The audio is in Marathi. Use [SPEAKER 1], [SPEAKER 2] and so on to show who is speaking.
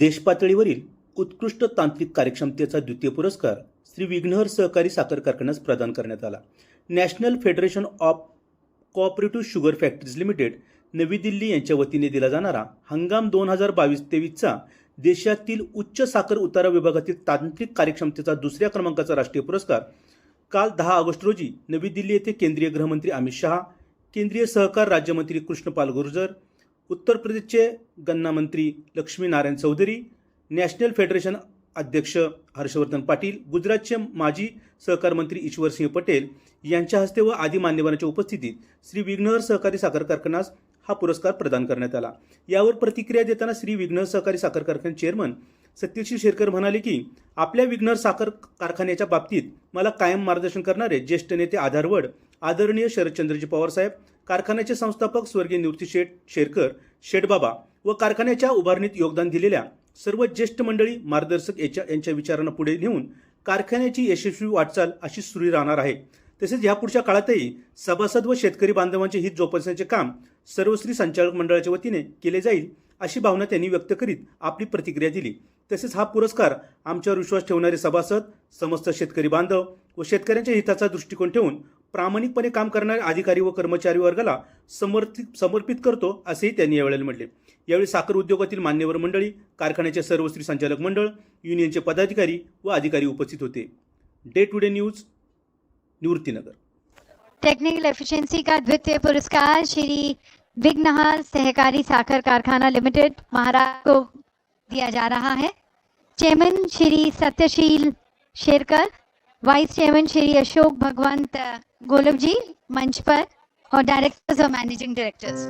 [SPEAKER 1] देशपातळीवरील उत्कृष्ट तांत्रिक कार्यक्षमतेचा द्वितीय पुरस्कार श्री विघ्नहर सहकारी साखर कारखान्यास प्रदान करण्यात आला. National Federation of Cooperative Sugar Factories Limited नवी दिल्ली यांच्या वतीने दिला जाणारा हंगाम दोन हजार बावीस तेवीसचा देशातील उच्च साखर उतारा विभागातील तांत्रिक कार्यक्षमतेचा दुसऱ्या क्रमांकाचा राष्ट्रीय पुरस्कार. काल दहा ऑगस्ट रोजी नवी दिल्ली येथे केंद्रीय गृहमंत्री अमित शहा केंद्रीय सहकार राज्यमंत्री कृष्णपाल गुर्जर उत्तर प्रदेशचे गन्ना मंत्री लक्ष्मी नारायण चौधरी नॅशनल फेडरेशन अध्यक्ष हर्षवर्धन पाटील गुजरातचे माजी सहकार मंत्री ईश्वरसिंह पटेल यांच्या हस्ते व आदी मान्यवरांच्या उपस्थितीत श्री विघ्नहर सहकारी साखर कारखानास हा पुरस्कार प्रदान करण्यात आला. यावर प्रतिक्रिया देताना श्री विघ्नहर सहकारी साखर कारखाने चेअरमन सत्यशील शेरकर म्हणाले की आपल्या विघ्नहर साखर कारखान्याच्या बाबतीत मला कायम मार्गदर्शन करणारे ज्येष्ठ नेते आधारवड आदरणीय शरदचंद्रजी पवारसाहेब कारखान्याचे संस्थापक स्वर्गीय निवृत्ती शेठ शेरकर शेठबाबा व कारखान्याच्या उभारणीत योगदान दिलेल्या सर्व ज्येष्ठ मंडळी मार्गदर्शक याच्या यांच्या विचारांना पुढे नेऊन कारखान्याची यशस्वी वाटचाल अशी सुरू राहणार आहे. तसेच यापुढच्या काळातही सभासद व शेतकरी बांधवांचे हित जोपासण्याचे काम सर्वश्री संचालक मंडळाच्या वतीने केले जाईल अशी भावना त्यांनी व्यक्त करीत आपली प्रतिक्रिया दिली. तसेच हा पुरस्कार आमच्यावर विश्वास ठेवणारे सभासद समस्त शेतकरी बांधव व शेतकऱ्यांच्या हिताचा दृष्टिकोन ठेवून प्रामाणिकपणे काम करणाऱ्या अधिकारी व कर्मचारी वर्गाला समर्थित समर्पित करतो असेही त्यांनी यावेळेला म्हटले. यावेळी साखर उद्योगातील मान्यवर मंडळी कारखान्याचे सर्वश्री संचालक मंडळ युनियनचे पदाधिकारी व अधिकारी उपस्थित होते. Day to day news Nivruttinagar.
[SPEAKER 2] Technical efficiency का द्वितीय पुरस्कार श्री विघ्नहार सहकारी साखर कारखाना लिमिटेड महाराष्ट्र को दिया जा रहा है। Chairman Shri Satyashil Sherkar vice chairman Shri Ashok Bhagwant Golab ji मंच पर और डायरेक्टर्स और मैनेजिंग डायरेक्टर्स